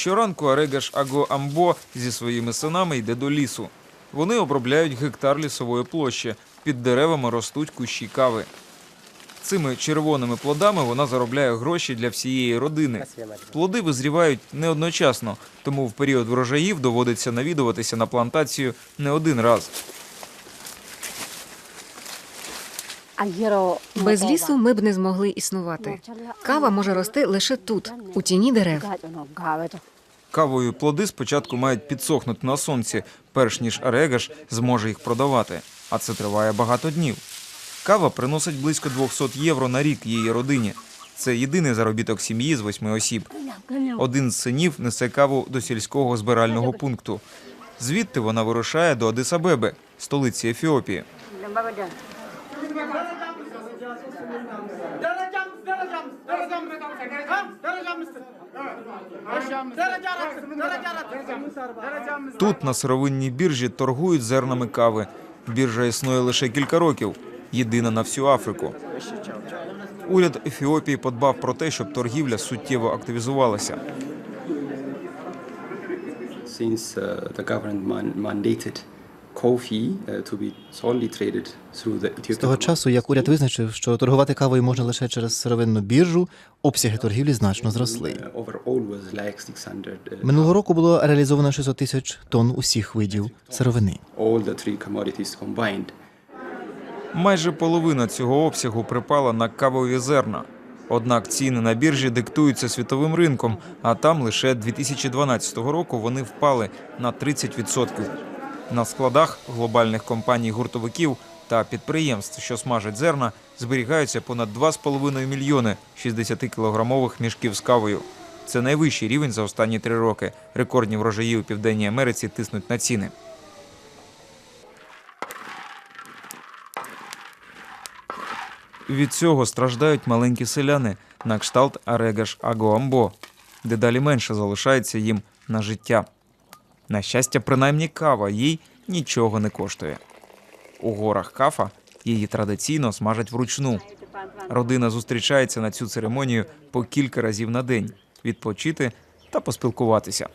Щоранку Арегаш Аго Амбо зі своїми синами йде до лісу. Вони обробляють гектар лісової площі. Під деревами ростуть кущі кави. Цими червоними плодами вона заробляє гроші для всієї родини. Плоди визрівають не одночасно, тому в період врожаїв доводиться навідуватися на плантацію не один раз. Без лісу ми б не змогли існувати. Кава може рости лише тут, у тіні дерев. Кавові плоди спочатку мають підсохнути на сонці, перш ніж Арегаш зможе їх продавати. А це триває багато днів. Кава приносить близько 200 євро на рік її родині. Це єдиний заробіток сім'ї з восьми осіб. Один з синів несе каву до сільського збирального пункту. Звідти вона вирушає до Адисабеби, столиці Ефіопії. Тут на сировинній біржі торгують зернами кави. Біржа існує лише кілька років, єдина на всю Африку. Уряд Ефіопії подбав про те, щоб торгівля суттєво активізувалася. since uh, the government man- mandated coffee uh, to be solely traded through the З того часу, як уряд визначив, що торгувати кавою можна лише через сировинну біржу, обсяги торгівлі значно зросли. uh, overall was like 600 uh, Минулого року було реалізовано 600 тисяч тонн усіх видів сировини. all the three. Майже половина цього обсягу припала на кавові зерна. Однак ціни на біржі диктуються світовим ринком, а там лише 2012 року вони впали на 30%. На складах глобальних компаній-гуртовиків та підприємств, що смажать зерна, зберігаються понад 2,5 мільйони 60-кілограмових мішків з кавою. Це найвищий рівень за останні три роки. Рекордні врожаї у Південній Америці тиснуть на ціни. Від цього страждають маленькі селяни на кшталт Арегаш Агоамбо, дедалі менше залишається їм на життя. На щастя, принаймні кава їй нічого не коштує. У горах кафа її традиційно смажать вручну. Родина зустрічається на цю церемонію по кілька разів на день відпочити та поспілкуватися.